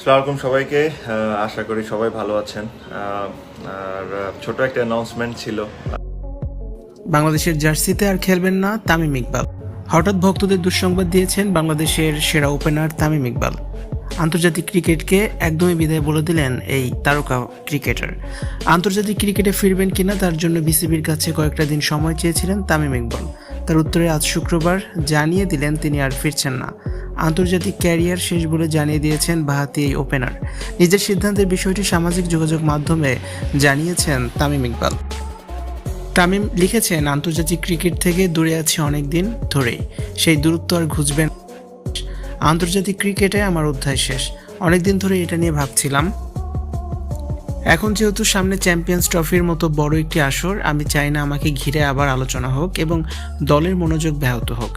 সালামালাইকুম সবাইকে। আশা করি সবাই ভালো আছেন। আর ছোট একটা অ্যানাউন্সমেন্ট ছিল। বাংলাদেশের জার্সিতে আর খেলবেন না তামিম ইকবাল। হঠাৎ ভক্তদের দুঃসংবাদ দিয়েছেন বাংলাদেশের সেরা ওপেনার তামিম ইকবাল। আন্তর্জাতিক ক্রিকেটকে একদমই বিদায় বলে দিলেন এই তারকা ক্রিকেটার। আন্তর্জাতিক ক্রিকেটে ফিরবেন কিনা তার জন্য বিসিবির কাছে কয়েকটা দিন সময় চেয়েছিলেন তামিম ইকবাল। তার উত্তরে আজ শুক্রবার জানিয়ে দিলেন তিনি আর ফিরছেন না। আন্তর্জাতিক ক্যারিয়ার শেষ বলে জানিয়ে দিয়েছেন বাহাতি এই ওপেনার। নিজের সিদ্ধান্তের বিষয়টি সামাজিক যোগাযোগ মাধ্যমে জানিয়েছেন তামিম ইকবাল। তামিম লিখেছেন, আন্তর্জাতিক ক্রিকেট থেকে দূরে আছি অনেক দিন ধরেই। সেই দূরত্ব আর ঘুচবেন আন্তর্জাতিক ক্রিকেটে আমার অধ্যায় শেষ। অনেক দিন ধরে এটা নিয়ে ভাবছিলাম। এখন যেহেতু সামনে চ্যাম্পিয়ন্স ট্রফির মতো বড় একটি আসর, আমি চাই না আমাকে ঘিরে আবার আলোচনা হোক এবং দলের মনোযোগ ব্যাহত হোক।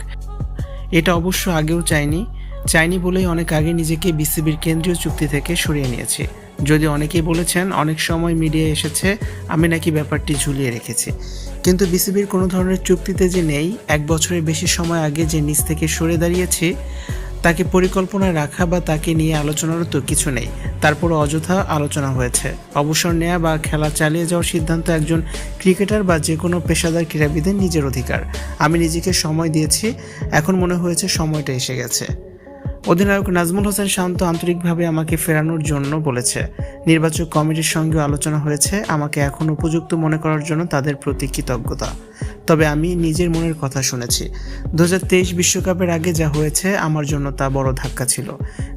এটা অবশ্য আগেও চাইনি। চাইনি বলেই অনেক আগে নিজেকে বিসিবির কেন্দ্রীয় চুক্তি থেকে সরিয়ে নিয়েছে। যদি অনেকেই বলেছেন, অনেক সময় মিডিয়া এসেছে, আমি নাকি ব্যাপারটি ঝুলিয়ে রেখেছি। কিন্তু বিসিবির কোনো ধরনের চুক্তিতে যে নেই, এক বছরের বেশি সময় আগে যে নিচ থেকে সরে দাঁড়িয়েছি তাকে পরিকল্পনায় রাখা বা তাকে নিয়ে আলোচনারও তো কিছু নেই। তারপরও অযথা আলোচনা হয়েছে। অবসর নেওয়া বা খেলা চালিয়ে যাওয়ার সিদ্ধান্ত একজন ক্রিকেটার বা যে কোনো পেশাদার ক্রীড়াবিদের নিজের অধিকার। আমি নিজেকে সময় দিয়েছি, এখন মনে হয়েছে সময়টা এসে গেছে। অধিনায়ক নাজমুল হোসেন শান্ত আন্তরিকভাবে আমাকে ফেরানোর জন্য বলেছে, নির্বাচক কমিটির সঙ্গেও আলোচনা হয়েছে, আমাকে এখন উপযুক্ত মনে করার জন্য তাদের প্রতি কৃতজ্ঞতা। তবে আমি নিজের মনের কথা শুনেছি। দু বিশ্বকাপের আগে যা হয়েছে আমার জন্য তা বড় ধাক্কা ছিল।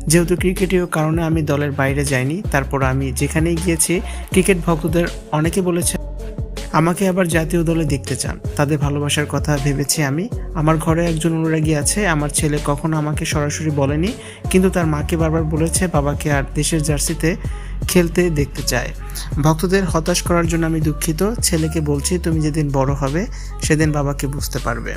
যেহেতু ক্রিকেটীয় কারণে আমি দলের বাইরে যাইনি, তারপর আমি যেখানেই গিয়েছি, ক্রিকেট ভক্তদের অনেকে বলেছে, আমাকে আবার জাতীয় দলে দেখতে চান। তাদের ভালোবাসার কথা ভেবেছি আমি। আমার ঘরে একজন অনুরাগী আছে, আমার ছেলে কখনো আমাকে সরাসরি বলেনি, কিন্তু তার মাকে বারবার বলেছে, বাবাকে আর দেশের জার্সিতে খেলতে দেখতে চায়। ভক্তদের হতাশ করার জন্য আমি দুঃখিত। ছেলেকে বলছি, তুমি যেদিন বড় হবে, সেদিন বাবাকে বুঝতে পারবে।